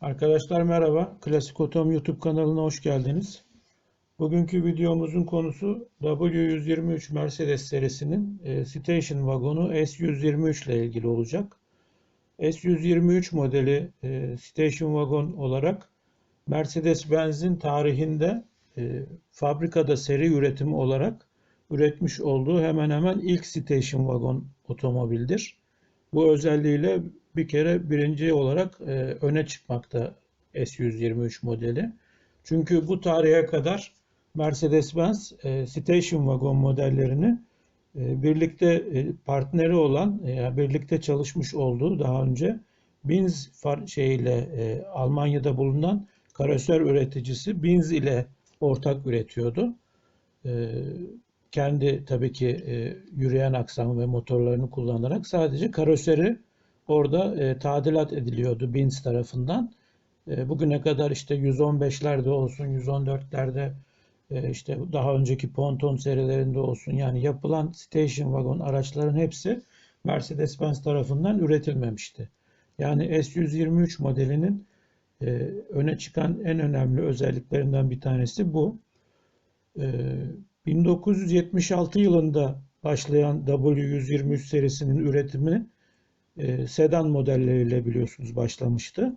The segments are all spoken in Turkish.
Arkadaşlar merhaba. Klasik Otom YouTube kanalına hoş geldiniz. Bugünkü videomuzun konusu W123 Mercedes serisinin e, Station vagonu S123 ile ilgili olacak. S123 modeli e, Station vagon olarak Mercedes-Benz'in tarihinde e, fabrikada seri üretimi olarak üretmiş olduğu hemen hemen ilk station wagon otomobildir. Bu özelliğiyle bir kere birinci olarak e, öne çıkmakta S123 modeli. Çünkü bu tarihe kadar Mercedes-Benz e, station wagon modellerini e, birlikte e, partneri olan, e, birlikte çalışmış olduğu daha önce Binz şeyiyle e, Almanya'da bulunan karosör üreticisi Binz ile ortak üretiyordu. E, kendi tabii ki e, yürüyen aksam ve motorlarını kullanarak sadece karoseri orada e, tadilat ediliyordu Binz tarafından. E, bugüne kadar işte 115'lerde olsun, 114'lerde e, işte daha önceki ponton serilerinde olsun yani yapılan station wagon araçların hepsi Mercedes-Benz tarafından üretilmemişti. Yani S123 modelinin e, öne çıkan en önemli özelliklerinden bir tanesi bu. E, 1976 yılında başlayan W123 serisinin üretimi e, sedan modelleriyle biliyorsunuz başlamıştı.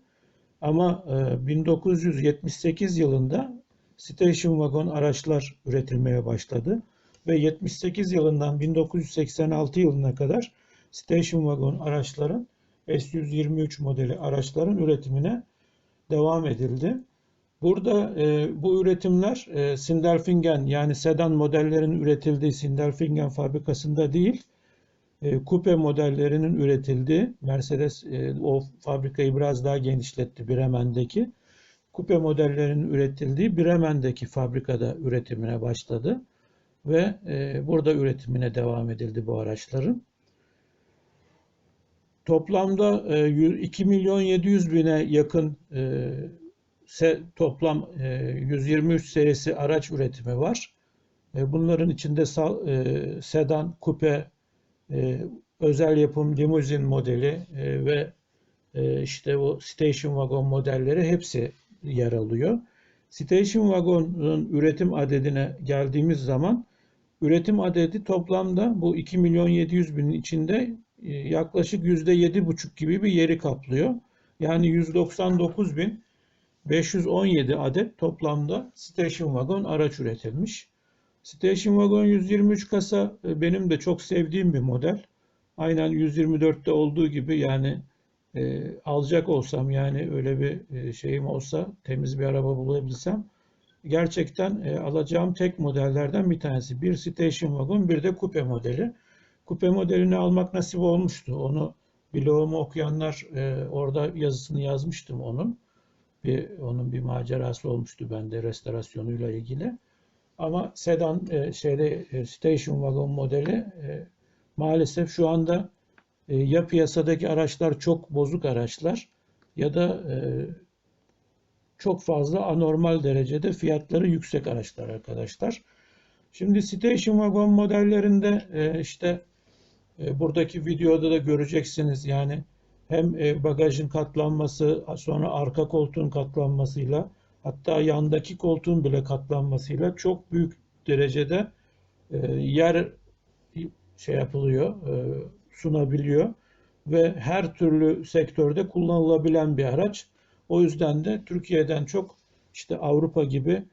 Ama e, 1978 yılında station wagon araçlar üretilmeye başladı ve 78 yılından 1986 yılına kadar station wagon araçların S123 modeli araçların üretimine devam edildi. Burada e, bu üretimler e, Sindelfingen yani sedan modellerinin üretildiği Sindelfingen fabrikasında değil, e, kupe modellerinin üretildiği Mercedes e, o fabrikayı biraz daha genişletti Bremen'deki. Kupe modellerinin üretildiği Bremen'deki fabrikada üretimine başladı ve e, burada üretimine devam edildi bu araçların. Toplamda e, 2 milyon 700 bine yakın e, toplam 123 e, serisi araç üretimi var. E, bunların içinde e, sedan, kupe, özel yapım limuzin modeli ve işte o station wagon modelleri hepsi yer alıyor. Station wagon'un üretim adedine geldiğimiz zaman üretim adedi toplamda bu 2 milyon 700 binin içinde yaklaşık %7,5 gibi bir yeri kaplıyor. Yani 199 bin 517 adet toplamda station wagon araç üretilmiş. Station wagon 123 kasa e, benim de çok sevdiğim bir model. Aynen 124'te olduğu gibi yani e, alacak olsam yani öyle bir e, şeyim olsa temiz bir araba bulabilsem gerçekten e, alacağım tek modellerden bir tanesi. Bir station wagon bir de kupe modeli. Kupe modelini almak nasip olmuştu. Onu blogumu okuyanlar e, orada yazısını yazmıştım onun bir onun bir macerası olmuştu bende restorasyonuyla ilgili. Ama sedan e, şeyde e, station wagon modeli e, maalesef şu anda e, ya piyasadaki araçlar çok bozuk araçlar ya da e, çok fazla anormal derecede fiyatları yüksek araçlar arkadaşlar. Şimdi station wagon modellerinde e, işte e, buradaki videoda da göreceksiniz yani hem e, bagajın katlanması, sonra arka koltuğun katlanmasıyla, hatta yandaki koltuğun bile katlanmasıyla çok büyük derecede e, yer şey yapılıyor, e, sunabiliyor ve her türlü sektörde kullanılabilen bir araç. O yüzden de Türkiye'den çok işte Avrupa gibi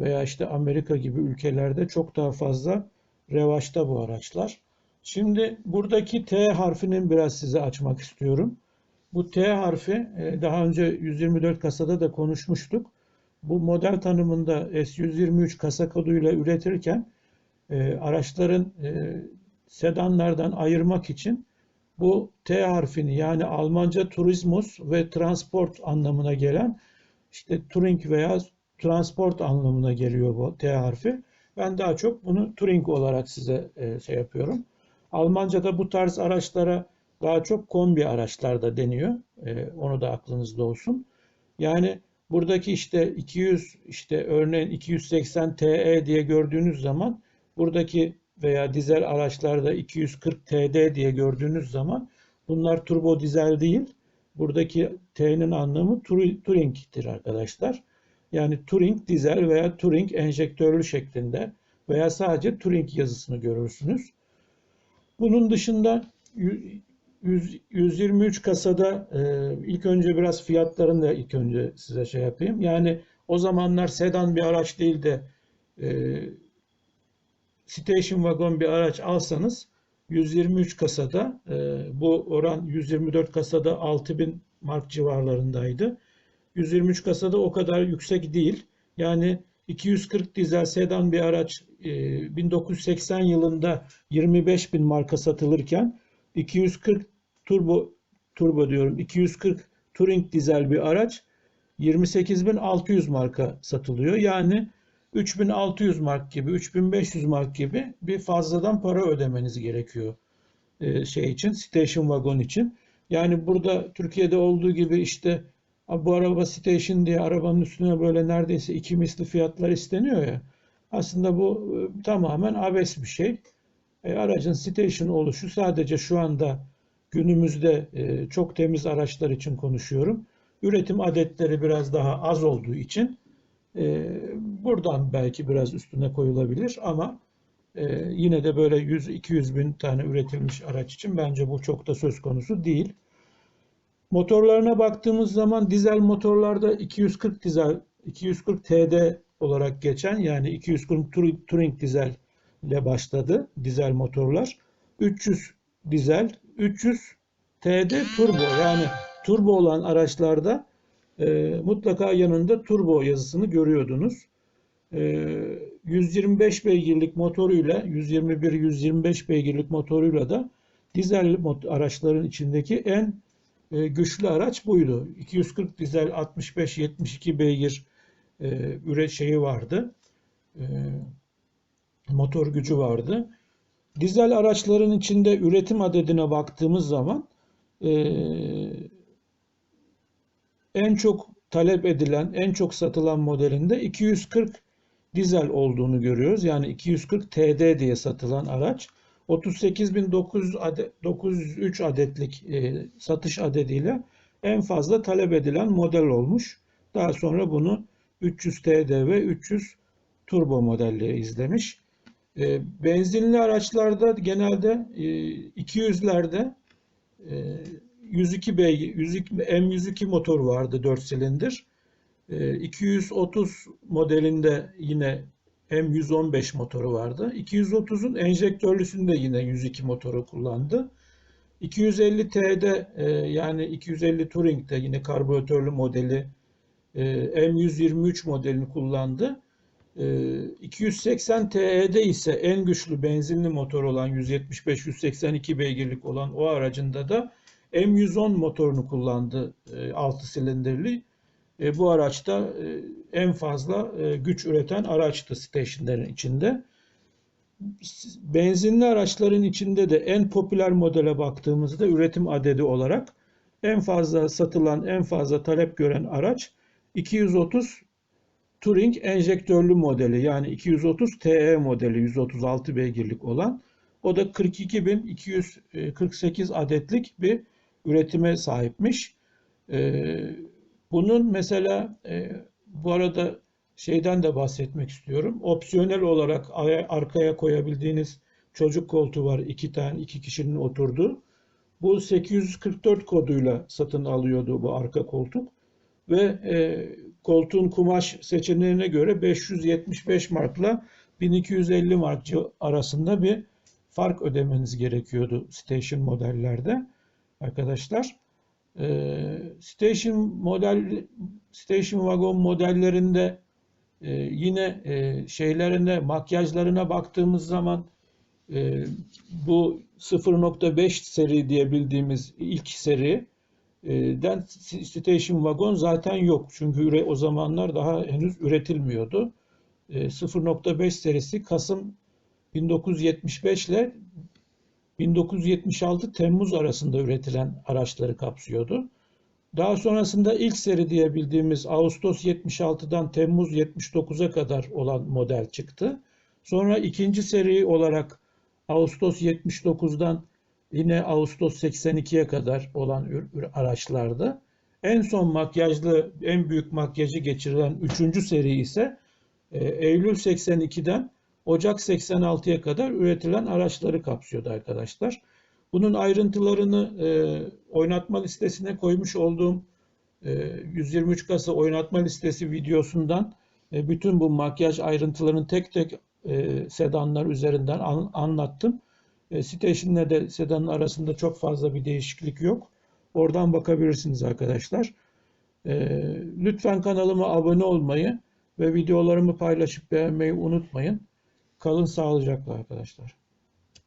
veya işte Amerika gibi ülkelerde çok daha fazla revaçta bu araçlar. Şimdi buradaki T harfinin biraz size açmak istiyorum. Bu T harfi e, daha önce 124 kasada da konuşmuştuk. Bu model tanımında S123 kasa koduyla üretirken e, araçların e, sedanlardan ayırmak için bu T harfini yani Almanca turismus ve transport anlamına gelen işte Touring veya transport anlamına geliyor bu T harfi. Ben daha çok bunu Touring olarak size şey yapıyorum. Almanca'da bu tarz araçlara daha çok kombi araçlar da deniyor. E, onu da aklınızda olsun. Yani buradaki işte 200 işte örneğin 280 TE diye gördüğünüz zaman buradaki veya dizel araçlarda 240 TD diye gördüğünüz zaman bunlar turbo dizel değil. Buradaki T'nin anlamı Turi- Turing'tir arkadaşlar. Yani Turing dizel veya Turing enjektörlü şeklinde veya sadece Turing yazısını görürsünüz. Bunun dışında yü- yüz- 123 kasada e, ilk önce biraz fiyatlarını da ilk önce size şey yapayım. Yani o zamanlar sedan bir araç değil de e, station wagon bir araç alsanız 123 kasada e, bu oran 124 kasada 6000 mark civarlarındaydı. 123 kasada o kadar yüksek değil. Yani 240 dizel sedan bir araç e, 1980 yılında 25 bin marka satılırken 240 turbo turbo diyorum 240 Touring dizel bir araç 28.600 marka satılıyor. Yani 3600 mark gibi, 3500 mark gibi bir fazladan para ödemeniz gerekiyor e, şey için, station wagon için. Yani burada Türkiye'de olduğu gibi işte "Abi bu araba station diye arabanın üstüne böyle neredeyse iki misli fiyatlar isteniyor ya. Aslında bu e, tamamen abes bir şey. E, aracın station oluşu sadece şu anda günümüzde e, çok temiz araçlar için konuşuyorum. Üretim adetleri biraz daha az olduğu için e, buradan belki biraz üstüne koyulabilir ama e, yine de böyle 100-200 bin tane üretilmiş araç için bence bu çok da söz konusu değil. Motorlarına baktığımız zaman dizel motorlarda 240 dizel 240 TD olarak geçen yani 240 Tur- Touring dizel ile başladı dizel motorlar. 300 dizel, 300 TD turbo yani turbo olan araçlarda e, mutlaka yanında turbo yazısını görüyordunuz. E, 125 beygirlik motoruyla 121-125 beygirlik motoruyla da dizel araçların içindeki en e, güçlü araç buydu. 240 dizel 65-72 beygir e, üre şeyi vardı. E, motor gücü vardı. Dizel araçların içinde üretim adedine baktığımız zaman e, en çok talep edilen, en çok satılan modelinde 240 dizel olduğunu görüyoruz. Yani 240 TD diye satılan araç 38.900 adet, 903 adetlik e, satış adediyle en fazla talep edilen model olmuş. Daha sonra bunu 300 TD ve 300 turbo modelleri izlemiş. E, benzinli araçlarda genelde e, 200'lerde e, 102 beygir, 102, M102 motor vardı 4 silindir. E, 230 modelinde yine M115 motoru vardı. 230'un enjektörlüsünde yine 102 motoru kullandı. 250 T'de e, yani 250 Touring'de yine karbüratörlü modeli e, M123 modelini kullandı. E, 280 TE'de ise en güçlü benzinli motor olan 175-182 beygirlik olan o aracında da M110 motorunu kullandı e, 6 silindirli. E, bu araçta e, en fazla e, güç üreten araçtı stationlerin içinde. Benzinli araçların içinde de en popüler modele baktığımızda üretim adedi olarak en fazla satılan, en fazla talep gören araç 230 Touring enjektörlü modeli yani 230 TE modeli 136 beygirlik olan. O da 42.248 adetlik bir üretime sahipmiş. Ee, bunun mesela e, bu arada şeyden de bahsetmek istiyorum. Opsiyonel olarak arkaya koyabildiğiniz çocuk koltuğu var. iki tane iki kişinin oturduğu. Bu 844 koduyla satın alıyordu bu arka koltuk. Ve e, koltuğun kumaş seçeneğine göre 575 markla 1250 mark arasında bir fark ödemeniz gerekiyordu station modellerde arkadaşlar. Ee, station model station wagon modellerinde e, yine e, şeylerine makyajlarına baktığımız zaman e, bu 0.5 seri diye bildiğimiz ilk seri den station wagon zaten yok. Çünkü o zamanlar daha henüz üretilmiyordu. 0.5 serisi Kasım 1975 ile 1976 Temmuz arasında üretilen araçları kapsıyordu. Daha sonrasında ilk seri diye bildiğimiz Ağustos 76'dan Temmuz 79'a kadar olan model çıktı. Sonra ikinci seri olarak Ağustos 79'dan yine Ağustos 82'ye kadar olan araçlarda. En son makyajlı, en büyük makyajı geçirilen 3. seri ise e, Eylül 82'den Ocak 86'ya kadar üretilen araçları kapsıyordu arkadaşlar. Bunun ayrıntılarını e, oynatma listesine koymuş olduğum e, 123 kasa oynatma listesi videosundan e, bütün bu makyaj ayrıntılarını tek tek e, sedanlar üzerinden an- anlattım. E, Station'le de sedanın arasında çok fazla bir değişiklik yok. Oradan bakabilirsiniz arkadaşlar. E, lütfen kanalıma abone olmayı ve videolarımı paylaşıp beğenmeyi unutmayın. Kalın sağlıcakla arkadaşlar.